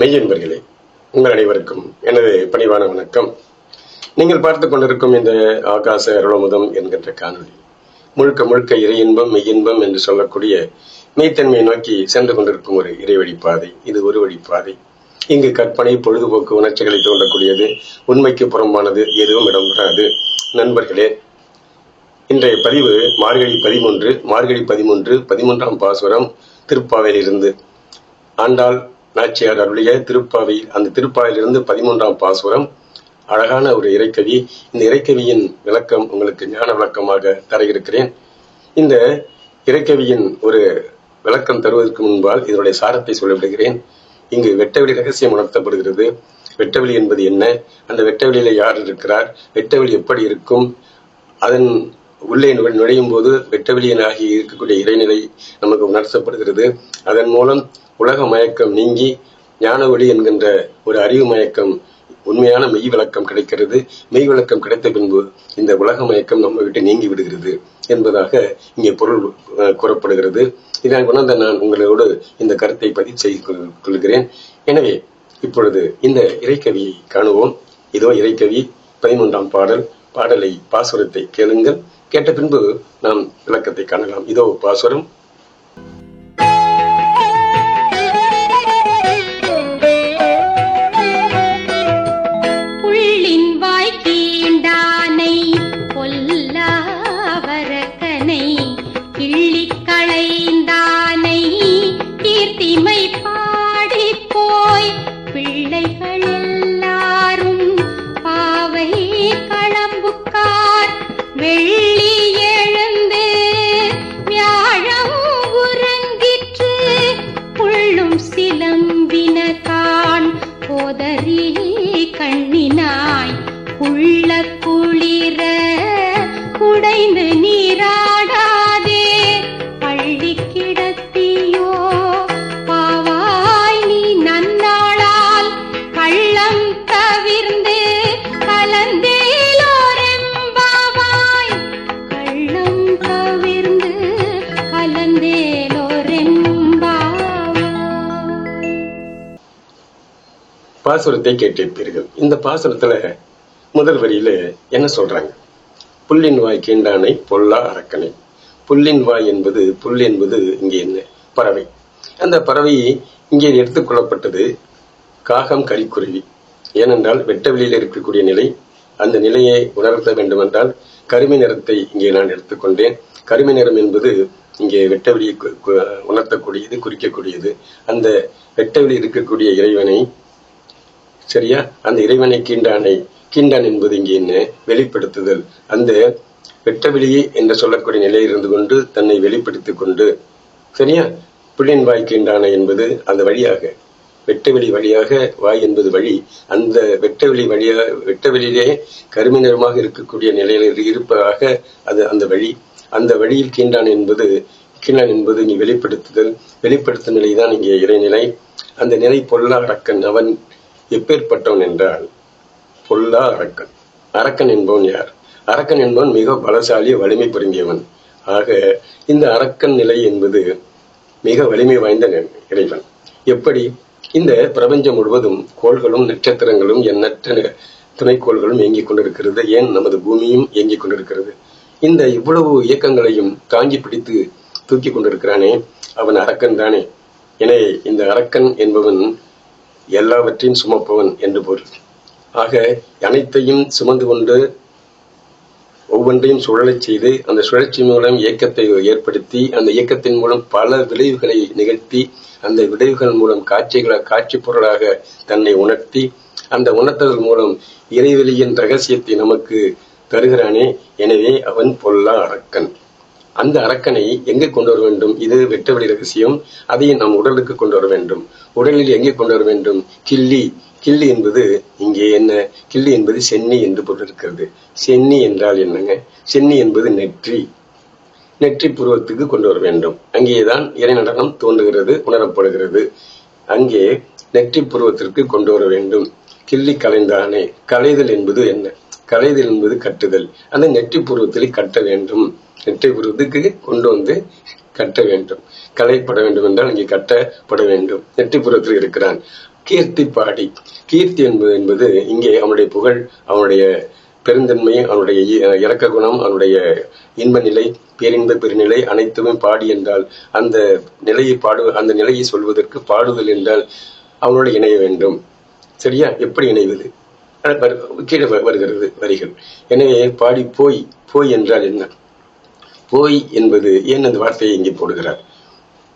மெய்யன்பர்களே உங்கள் அனைவருக்கும் எனது பணிவான வணக்கம். நீங்கள் பார்த்து கொண்டிருக்கும் இந்த ஆகாச அருளமுதம் என்கின்ற காணொலி முழுக்க முழுக்க இறை இன்பம் மெய்யின்பம் என்று சொல்லக்கூடிய மெய்த்தன்மையை நோக்கி சென்று கொண்டிருக்கும் ஒரு இறைவழி பாதை. இது ஒரு வழி பாதை. இங்கு கற்பனை பொழுதுபோக்கு உணர்ச்சிகளை தூண்டக்கூடியது உண்மைக்கு புறம்பானது எதுவும் இடம்பெறாது. நண்பர்களே இன்றைய பதிவு மார்கழி பதிமூன்று மார்கழி பதிமூன்று பதிமூன்றாம் பாசுரம் திருப்பாவையிலிருந்து. ஆண்டாள் நாச்சியார் அருளிய திருப்பாவை அந்த திருப்பாவிலிருந்து பதிமூன்றாம் பாசுரம். அழகான ஒரு இறைக்கவி. இந்த இறைக்கவியின் விளக்கம் உங்களுக்கு ஞான விளக்கமாக தர இருக்கிறேன் இந்த இறைக்கவியின் ஒரு விளக்கம் தருவதற்கு முன்பால் இதனுடைய சாரத்தை சொல்லிவிடுகிறேன். இங்கு வெட்டவெளி ரகசியம் உணர்த்தப்படுகிறது. வெட்டவெளி என்பது என்ன? அந்த வெட்டவெளியில யார் இருக்கிறார்? வெட்டவெளி எப்படி இருக்கும்? அதன் உள்ளே நுழை- நுழையும் போது வெட்டவெளியனாகி இருக்கக்கூடிய இறைநிலை நமக்கு உணர்த்தப்படுகிறது. அதன் மூலம் உலக மயக்கம் நீங்கி ஞான ஒளி என்கின்ற ஒரு அறிவு மயக்கம் உண்மையான மெய் விளக்கம் கிடைக்கிறது. மெய் விளக்கம் கிடைத்த பின்பு இந்த உலக மயக்கம் நம்ம விட்டு நீங்கி விடுகிறது என்பதாக இங்கே பொருள் கூறப்படுகிறது. இதை உணர்ந்த நான் உங்களோடு இந்த கருத்தை பதிவு செய்து கொள்- கொள்கிறேன். எனவே இப்பொழுது இந்த இறைக்கவியை காணுவோம். இதோ இறைக்கவி பதிமூன்றாம் பாடல் பாடலை பாசுரத்தை கேளுங்கள். கேட்ட பின்பு நாம் விளக்கத்தை காணலாம். இதோ பாசுரம். பாசுரத்தை கேட்டிருப்பீர்கள் இந்த பாசுரத்துல முதல் வரியில என்ன சொல்றாங்க? புல்லின் வாய் கீண்டானை பொல்லா அரக்கனை. புல்லின் வாய் என்பது புல் என்பது இங்கே என்ன? பறவை. அந்த பறவை இங்கே எடுத்துக்கொள்ளப்பட்டது காகம் கரிக்குருவி ஏனென்றால் வெட்ட வெளியில் இருக்கக்கூடிய நிலை அந்த நிலையை உணர்த்த வேண்டுமென்றால் கருமை நிறத்தை இங்கே நான் எடுத்துக்கொண்டேன். கருமை நிறம் என்பது இங்கே வெட்டவெளியை உணர்த்தக்கூடியது குறிக்கக்கூடியது. அந்த வெட்டவெளி இருக்கக்கூடிய இறைவனை சரியா? அந்த இறைவனை கீண்டானை கீண்டான் என்பது இங்கே என்ன? வெளிப்படுத்துதல். அந்த வெட்ட வெளியே என்று சொல்லக்கூடிய நிலையில் இருந்து கொண்டு தன்னை வெளிப்படுத்திக் கொண்டு சரியா? புள்ளின் வாய் கீண்டானை என்பது அந்த வழியாக வெட்டவெளி வழியாக வாய் என்பது வழி. அந்த வெட்டவெளி வழியாக வெட்டவெளியிலே கருமை நிறமாக இருக்கக்கூடிய நிலையில் இருப்பதாக அது அந்த வழி. அந்த வழியில் கீண்டான் என்பது கீழான் என்பது இங்கே வெளிப்படுத்துதல். வெளிப்படுத்தும் நிலைதான் இங்கே இறைநிலை. அந்த நிலை பொல்லா அரக்கன் அவன் எப்பேற்பட்டவன் என்றால் பொல்லா அரக்கன். அரக்கன் என்பவன் யார்? அரக்கன் என்பவன் மிக பலசாலி வலிமை பொருந்தியவன். ஆக இந்த அரக்கன் நிலை என்பது மிக வலிமை வாய்ந்த இறைவன். எப்படி? இந்த பிரபஞ்சம் முழுவதும் கோள்களும் நட்சத்திரங்களும் எண்ணற்ற துணைக்கோள்களும் இயங்கிக் கொண்டிருக்கிறது. ஏன் நமது பூமியும் இயங்கிக் கொண்டிருக்கிறது? இந்த இவ்வளவு இயக்கங்களையும் தாங்கி பிடித்து தூக்கி கொண்டிருக்கிறானே அவன் அரக்கன் தானே. எனவே இந்த அரக்கன் என்பவன் எல்லாவற்றையும் சுமப்பவன் என்று பொருள். ஆக அனைத்தையும் சுமந்து கொண்டு ஒவ்வொன்றையும் சுழலச் செய்து அந்த சுழற்சி மூலம் இயக்கத்தை ஏற்படுத்தி அந்த இயக்கத்தின் மூலம் பல விளைவுகளை நிகழ்த்தி அந்த விளைவுகள் மூலம் காட்சிகளாக காட்சி பொருளாக தன்னை உணர்த்தி அந்த உணர்த்தல் மூலம் இறைவெளியின் ரகசியத்தை நமக்கு தருகிறானே எனவே அவன் பொல்லா அரக்கன் அந்த அரக்கனை எங்கே கொண்டு வர வேண்டும்? இது வெட்டவெளி ரகசியம். அதை நாம் உடலுக்கு கொண்டு வர வேண்டும். உடலில் எங்கே கொண்டு வர வேண்டும்? கிள்ளி. கிள்ளி என்பது இங்கே என்ன? கிள்ளி என்பது சென்னி என்று பொருள் இருக்கிறது. சென்னி என்றால் என்னங்க? சென்னி என்பது நெற்றி. நெற்றி புருவத்துக்கு கொண்டு வர வேண்டும். அங்கேதான் இறை நடனம் தோன்றுகிறது உணரப்படுகிறது. அங்கே நெற்றி புருவத்திற்கு கொண்டு வர வேண்டும். கிள்ளி கலைந்தானே? கலைதல் என்பது என்ன? கலைதல் என்பது கட்டுதல். அந்த நெற்றி புருவத்தில் கட்ட வேண்டும். என்று விருதுக்கு கொண்டு வந்து கட்ட வேண்டும். கலைப்பட வேண்டும் என்றால் இங்கே கட்டப்பட வேண்டும். நெற்றிப்புறத்தில் இருக்கிறான். கீர்த்தி பாடி. கீர்த்தி என்பது என்பது இங்கே அவனுடைய புகழ் அவனுடைய பெருந்தன்மை அவனுடைய இறக்க குணம் அவனுடைய இன்ப நிலை பேரின்ப பெருநிலை அனைத்துமே பாடி என்றால் அந்த நிலையை பாடு அந்த நிலையை சொல்வதற்கு பாடுதல் என்றால் அவனோடு இணைய வேண்டும். சரியா? எப்படி இணைவது? வரு- கீழே வருகிறது வரிகள். எனவே பாடி போய் போய் என்றால் என்ன? போய் என்பது ஏன் அந்த வார்த்தையை இங்கே போடுகிறார்?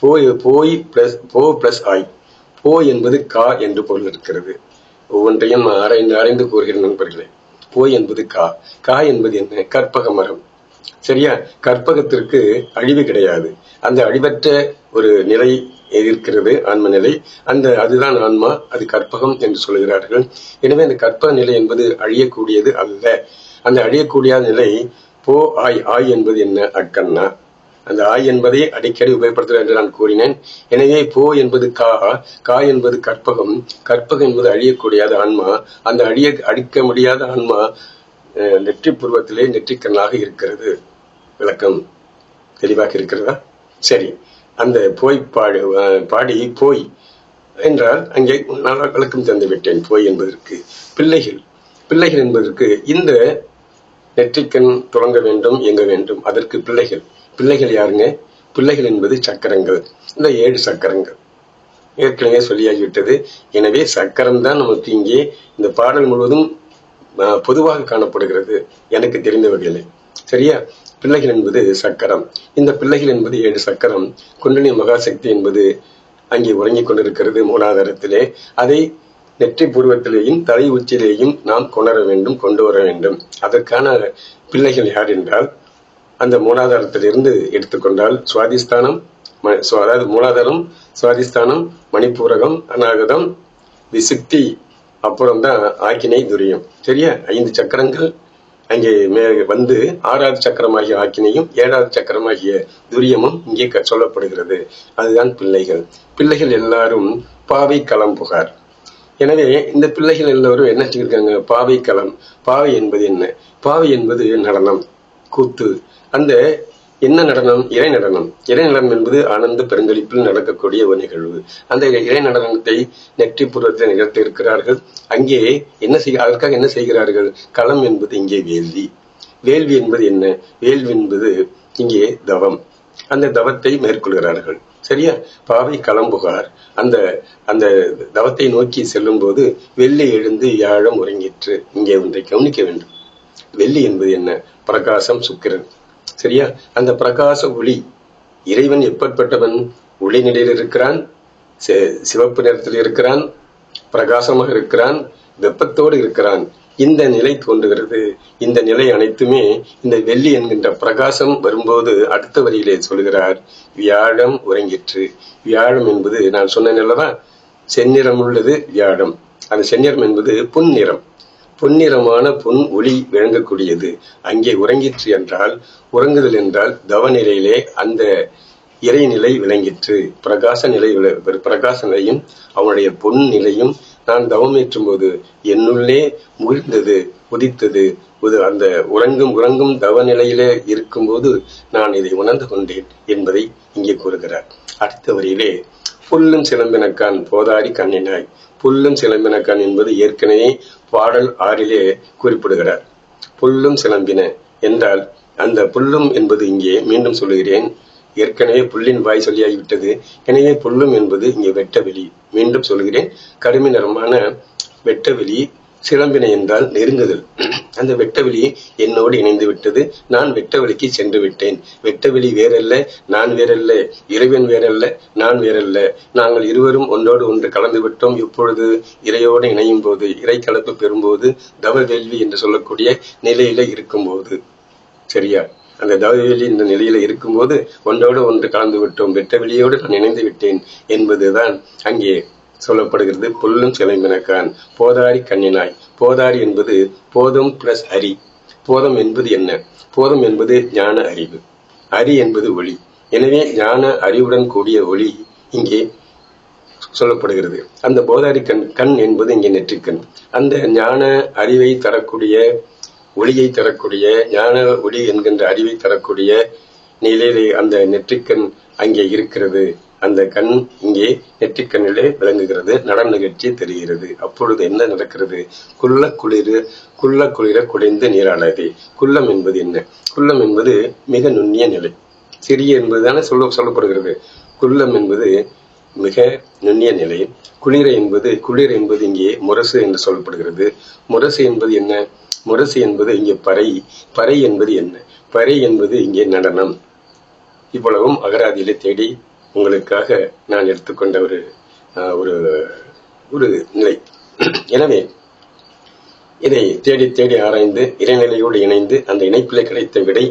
போய் போய் பிளஸ் போ பிளஸ் ஆய் போ என்பது கா என்று பொருள் இருக்கிறது. ஒவ்வொன்றையும் ஆராய்ந்து ஆராய்ந்து கூறுகிற நண்பர்களே. போய் என்பது கா. கா என்பது என்ன? கற்பக மரம். சரியா? கற்பகத்திற்கு அழிவு கிடையாது. அந்த அழிவற்ற ஒரு நிலை இருக்கிறது ஆன்ம நிலை. அந்த அதுதான் ஆன்மா. அது கற்பகம் என்று சொல்கிறார்கள். எனவே அந்த கற்பக நிலை என்பது அழியக்கூடியது அல்ல. அந்த அழியக்கூடிய நிலை போ ஆய் ஆய் என்பது என்ன? அக்கண்ணா. அந்த ஆய் என்பதை அடிக்கடி உபயோகப்படுத்துகிறேன் என்று நான் கூறினேன். எனவே போ என்பது கா கா என்பது கற்பகம். கற்பகம் என்பது அழியக்கூடியது ஆன்மா. அந்த அழிய அழிக்க முடியாத ஆன்மா நெற்றி புருவத்திலே நெற்றிக்கண்ணாக இருக்கிறது. விளக்கம். தெளிவாக இருக்கிறதா? சரி. அந்த போய் பாடு பாடி போய் என்றால் அங்கே நான் விளக்கம் தந்து விட்டேன் போய் என்பதற்கு. பிள்ளைகள். பிள்ளைகள் என்பதற்கு இந்த நெற்றிக்கண் துவங்க வேண்டும் இயங்க வேண்டும். அதற்கு பிள்ளைகள். பிள்ளைகள் யாருங்க? பிள்ளைகள் என்பது சக்கரங்கள். இந்த ஏழு சக்கரங்கள். ஏற்கனவே சொல்லியாகிவிட்டது. எனவே சக்கரம் தான் நமக்கு இங்கே இந்த பாடல் முழுவதும் பொதுவாக காணப்படுகிறது. எனக்கு தெரிந்த வகையிலே. சரியா? பிள்ளைகள் என்பது சக்கரம். இந்த பிள்ளைகள் என்பது ஏழு சக்கரம். குண்டலி மகாசக்தி என்பது அங்கே உறங்கிக் கொண்டிருக்கிறது மூலாதாரத்திலே. அதை நெற்றி பூர்வத்திலேயும் தலை உச்சிலேயும் நாம் கொணர வேண்டும் கொண்டு வர வேண்டும். அதற்கான பிள்ளைகள் யார் என்றால் அந்த மூலாதாரத்திலிருந்து எடுத்துக்கொண்டால் சுவாதிஸ்தானம் ம- அதாவது மூலாதாரம் சுவாதிஸ்தானம் மணிப்பூரகம் அநாகதம் விசுக்தி அப்புறம் தான் ஆக்கினை துரியம். சரியா? ஐந்து சக்கரங்கள் அங்கே மே வந்து ஆறாவது சக்கரமாகிய ஆக்கினையும் ஏழாவது சக்கரமாகிய துரியமும் இங்கே க- சொல்லப்படுகிறது. அதுதான் பிள்ளைகள். பிள்ளைகள் எல்லாரும் பாவை களம் புகார் எனவே இந்த பிள்ளைகள் எல்லோரும் என்ன செஞ்சிருக்காங்க பாவை களம். பாவை என்பது என்ன? பாவை என்பது நடனம். கூத்து. அந்த என்ன நடனம்? இறை நடனம். இறை நடனம் என்பது ஆனந்த பெருங்களிப்பில் நடக்கக்கூடிய ஒரு நிகழ்வு. அந்த இறை நடனத்தை நெற்றி புறத்தில் நிகழ்த்தி இருக்கிறார்கள். அங்கே என்ன செய்ய அதற்காக என்ன செய்கிறார்கள்? களம் என்பது இங்கே வேள்வி. வேள்வி என்பது என்ன? வேள்வி என்பது இங்கே தவம். அந்த தவத்தை மேற்கொள்கிறார்கள். சரியா? பாவை களம்புகார் அந்த அந்த தவத்தை நோக்கி செல்லும் போது வெள்ளி எழுந்து யாழம் உறங்கிற்று. இங்கே ஒன்றை கவனிக்க வேண்டும். வெள்ளி என்பது என்ன? பிரகாசம் சுக்கிரன். சரியா? அந்த பிரகாச ஒளி இறைவன் எப்பற்பட்டவன்? ஒளி நிலையில் இருக்கிறான் சிவப்பு நிறத்தில் இருக்கிறான் பிரகாசமாக இருக்கிறான் வெப்பத்தோடு இருக்கிறான். இந்த நிலை தோன்றுகிறது. இந்த நிலை அனைத்துமே இந்த வெள்ளி என்கின்ற பிரகாசம் வரும்போது அடுத்த வரியிலே சொல்கிறார் வியாழம் உறங்கிற்று. வியாழம் என்பது நான் சொன்னேன் அல்லவா? செந்நிறம் உள்ளது வியாழம். அந்த செந்நிறம் என்பது புன்னிறம். பொன்னிறமான பொன் ஒளி விளங்கக்கூடியது. அங்கே உறங்கிற்று என்றால் உறங்குதல் என்றால் தவ நிலையிலே அந்த இறைநிலை விளங்கிற்று. பிரகாச நிலை விள- பிரகாச நிலையும் அவனுடைய பொன் நிலையும் நான் தவமேற்றும் போது என்னுள்ளே முகிழ்ந்தது உதித்தது. அந்த உறங்கும் உறங்கும் தவ நிலையிலே இருக்கும்போது நான் இதை உணர்ந்து கொண்டேன் என்பதை இங்கே கூறுகிறார். அடுத்த வரியிலே புல்லும் சிலம்பினக்கான் போதாரி கண்ணினாய். புல்லும் சிலம்பினக்கான் என்பது ஏற்கனவே பாடல் ஆறிலே குறிப்பிடுகிறார். புல்லும் சிலம்பின என்றால் அந்த புல்லும் என்பது இங்கே மீண்டும் சொல்லுகிறேன். ஏற்கனவே புல்லின் வாய் சொல்லியாகிவிட்டது. எனவே புல்லும் என்பது இங்கே வெட்டவெளி மீண்டும் சொல்கிறேன். கருமை நிறமான வெட்டவெளி சிலம்பினை என்றால் நெருங்குதல். அந்த வெட்டவெளி என்னோடு இணைந்து விட்டது. நான் வெட்டவெளிக்கு சென்று விட்டேன். வெட்டவெளி வேறல்ல நான் வேறல்ல இறைவன் வேறல்ல நான் வேறல்ல. நாங்கள் இருவரும் ஒன்றோடு ஒன்று கலந்து விட்டோம். இப்பொழுது இறையோடு இணையும் போது இறை கலப்பு பெறும்போது தவ வேள்வி என்று சொல்லக்கூடிய நிலையில இருக்கும்போது. சரியா? அந்த தவவெளி இந்த நிலையில இருக்கும்போது ஒன்றோடு ஒன்று கலந்து விட்டோம். வெட்ட வெளியோடு நான் இணைந்து விட்டேன் என்பதுதான் அங்கே சொல்லப்படுகிறது. புல்லும் சிலம்பினக்கான் போதாரி கண்ணினாய். போதாரி என்பது போதம் பிளஸ் அரி. போதம் என்பது என்ன? போதம் என்பது ஞான அறிவு. அரி என்பது ஒளி. எனவே ஞான அறிவுடன் கூடிய ஒளி இங்கே சொல்லப்படுகிறது. அந்த போதாரி கண் கண் என்பது இங்கே நெற்றிக்கண். அந்த ஞான அறிவை தரக்கூடிய ஒளியை தரக்கூடிய ஞான ஒளி என்கின்ற அறிவை தரக்கூடிய நிலையிலே அந்த நெற்றிக்கண் அங்கே இருக்கிறது. அந்த கண் இங்கே நெற்றிக்கண்ணிலே விளங்குகிறது நடன நிகழ்ச்சி தெரிகிறது. அப்பொழுது என்ன நடக்கிறது? குள்ள குளிர் குள்ள குளிர குடைந்த நீரானது குள்ளம் என்பது என்ன? குள்ளம் என்பது மிக நுண்ணிய நிலை. சிறிய என்பதுதானே சொல்ல சொல்லப்படுகிறது. குள்ளம் என்பது மிக நுண்ணிய நிலை. குளிர என்பது குளிர் என்பது இங்கே முரசு என்று சொல்லப்படுகிறது. முரசு என்பது என்ன? முரசு என்பது இங்கே பறை. பறை என்பது என்ன? பறை என்பது இங்கே நடனம். இவ்வளவும் அகராதியிலே தேடி உங்களுக்காக நான் எடுத்துக்கொண்ட ஒரு ஒரு ஒரு நிலை. எனவே இதை தேடி தேடி ஆராய்ந்து இறைநிலையோடு இணைந்து அந்த இணைப்பிலே கிடைத்த விடை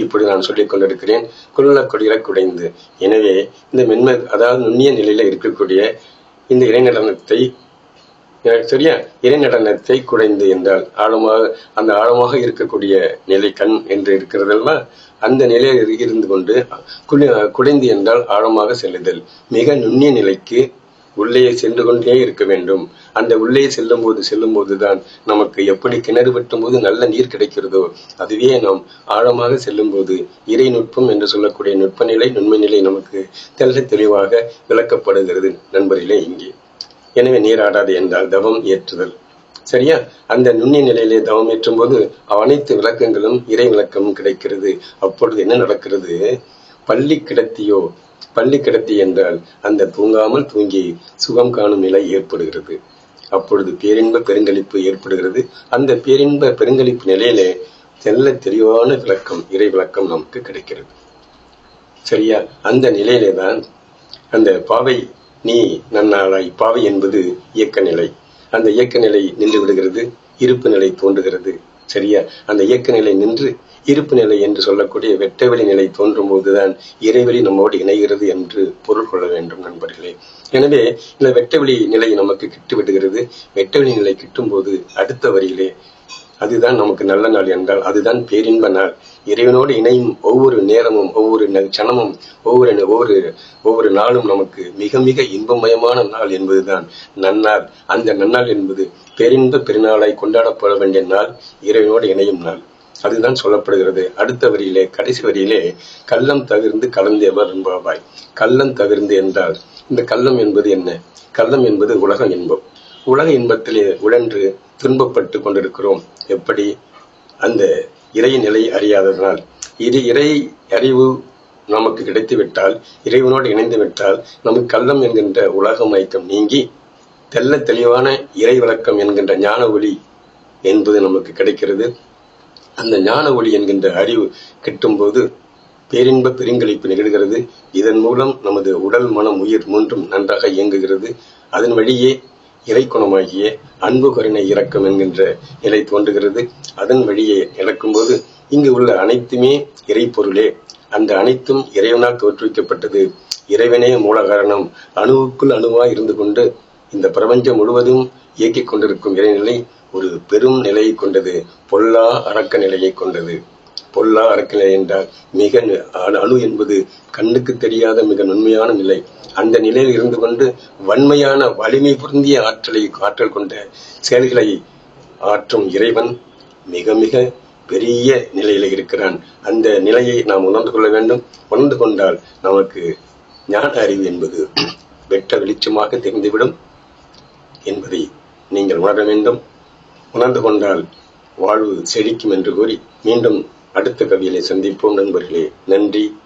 இப்படி நான் சொல்லிக் கொண்டிருக்கிறேன். குள்ள குடைந்து. எனவே இந்த மென்மை அதாவது நுண்ணிய நிலையில இருக்கக்கூடிய இந்த இறைநடனத்தை எனக்கு சரியா இறைநடனத்தை குடைந்து என்றால் ஆழமாக அந்த ஆழமாக இருக்கக்கூடிய நிலை கண் என்று இருக்கிறதெல்லாம் அந்த நிலையில் இருந்து கொண்டு குளி- குடைந்து என்றால் ஆழமாக செல்லுதல். மிக நுண்ணிய நிலைக்கு உள்ளே சென்று கொண்டே இருக்க வேண்டும். அந்த உள்ளே செல்லும் போது செல்லும் போதுதான் நமக்கு எப்படி கிணறு வெட்டும் போது நல்ல நீர் கிடைக்கிறதோ அதுவே நாம் ஆழமாக செல்லும் போது இறை நுட்பம் என்று சொல்லக்கூடிய நுட்ப நிலை நுண்மை நிலை நமக்கு தெல்ல தெளிவாக விளக்கப்படுகிறது நண்பரிலே இங்கே. எனவே நீராடாது என்றால் தவம் ஏற்றுதல். சரியா? அந்த நுண்ணிய நிலையிலே தவம் ஏற்றும் போது அனைத்து விளக்கங்களும் இறை விளக்கமும் கிடைக்கிறது. அப்பொழுது என்ன நடக்கிறது? பள்ளி கிடத்தியோ பள்ளி கிடத்தி என்றால் அந்த தூங்காமல் தூங்கி சுகம் காணும் நிலை ஏற்படுகிறது. அப்பொழுது பேரின்ப பெருங்களிப்பு ஏற்படுகிறது. அந்த பேரின்ப பெருங்களிப்பு நிலையிலே தெல்ல தெளிவான விளக்கம் இறை விளக்கம் நமக்கு கிடைக்கிறது. சரியா? அந்த நிலையிலே தான் அந்த பாவை நீ நன்னாளாய் பாவை என்பது இயக்க நிலை அந்த இயக்க நிலை நின்று விடுகிறது இருப்பு நிலை தோன்றுகிறது. சரியா அந்த இயக்க நிலை நின்று இருப்பு நிலை என்று சொல்லக்கூடிய வெட்டவெளி நிலை தோன்றும் போதுதான் இறைவெளி நம்மோடு இணைகிறது என்று பொருள் கொள்ள வேண்டும் நண்பர்களே. எனவே இந்த வெட்டவெளி நிலை நமக்கு கிட்டு விடுகிறது. வெட்டவெளி நிலை கிட்டும் போது அடுத்த வரியிலே அதுதான் நமக்கு நல்ல நாள் என்றால் அதுதான் பேரின்ப நாள். இறைவனோடு இணையும் ஒவ்வொரு நேரமும் ஒவ்வொரு ந- ஒவ்வொரு ஒவ்வொரு ஒவ்வொரு நாளும் நமக்கு மிக மிக இன்பமயமான நாள் என்பதுதான் நன்னாள். அந்த நன்னாள் என்பது பெரிந்த பெருநாளாய் கொண்டாடப்பட வேண்டிய நாள் இறைவனோடு இணையும் நாள். அதுதான் சொல்லப்படுகிறது. அடுத்த வரியிலே கடைசி வரியிலே கள்ளம் தவிர்ந்து கலந்தேவர் என்பாய் கள்ளம் தவிர்ந்து என்றால் இந்த கள்ளம் என்பது என்ன? கள்ளம் என்பது உலக இன்பம். உலக இன்பத்திலே உழன்று துன்பப்பட்டு கொண்டிருக்கிறோம். எப்படி? அந்த இறை நிலை அறியாததனால். இது இறை அறிவு நமக்கு கிடைத்து விட்டால் இறைவனோடு இணைந்து விட்டால் நமக்கு கள்ளம் என்கின்ற உலக மயக்கம் நீங்கி தெல்ல தெளிவான இறை விளக்கம் என்கின்ற ஞான ஒளி என்பது நமக்கு கிடைக்கிறது. அந்த ஞான ஒளி என்கின்ற அறிவு கிட்டும்போது பேரின்ப பெருங்களிப்பு நிகழ்கிறது. இதன் மூலம் நமது உடல் மனம் உயிர் மூன்றும் நன்றாக இயங்குகிறது. அதன் வழியே இறைக்குணமாகிய அன்பு கருணை இறக்கம் என்கின்ற நிலை தோன்றுகிறது. அதன் வழியே நடக்கும்போது இங்கு உள்ள அனைத்துமே இறைப்பொருளே. அந்த அனைத்தும் இறைவனால் தோற்றுவிக்கப்பட்டது. இறைவனே மூல காரணம் அணுவுக்குள் அணுவாய் இருந்து கொண்டு இந்த பிரபஞ்சம் முழுவதும் இயக்கிக் கொண்டிருக்கும் இறைநிலை ஒரு பெரும் நிலையை கொண்டது. பொல்லா அரக்க நிலையை கொண்டது. பொல்லா அறக்கலை என்றால் மிக நு- அணு என்பது கண்ணுக்கு தெரியாத மிக நுண்மையான நிலை. அந்த நிலையில் இருந்து கொண்டு வன்மையான வலிமை பொருந்திய ஆற்றலை ஆற்றல் கொண்ட செயல்களை ஆற்றும் இறைவன் மிக மிக பெரிய நிலையில இருக்கிறான். அந்த நிலையை நாம் உணர்ந்து கொள்ள வேண்டும். உணர்ந்து கொண்டால் நமக்கு ஞான அறிவு என்பது வெட்ட வெளிச்சமாக தெரிந்துவிடும் என்பதை நீங்கள் உணர வேண்டும். உணர்ந்து கொண்டால் வாழ்வு செழிக்கும் என்று கூறி மீண்டும் அடுத்த கவியிலே சந்திப்போம் நண்பர்களே. நன்றி.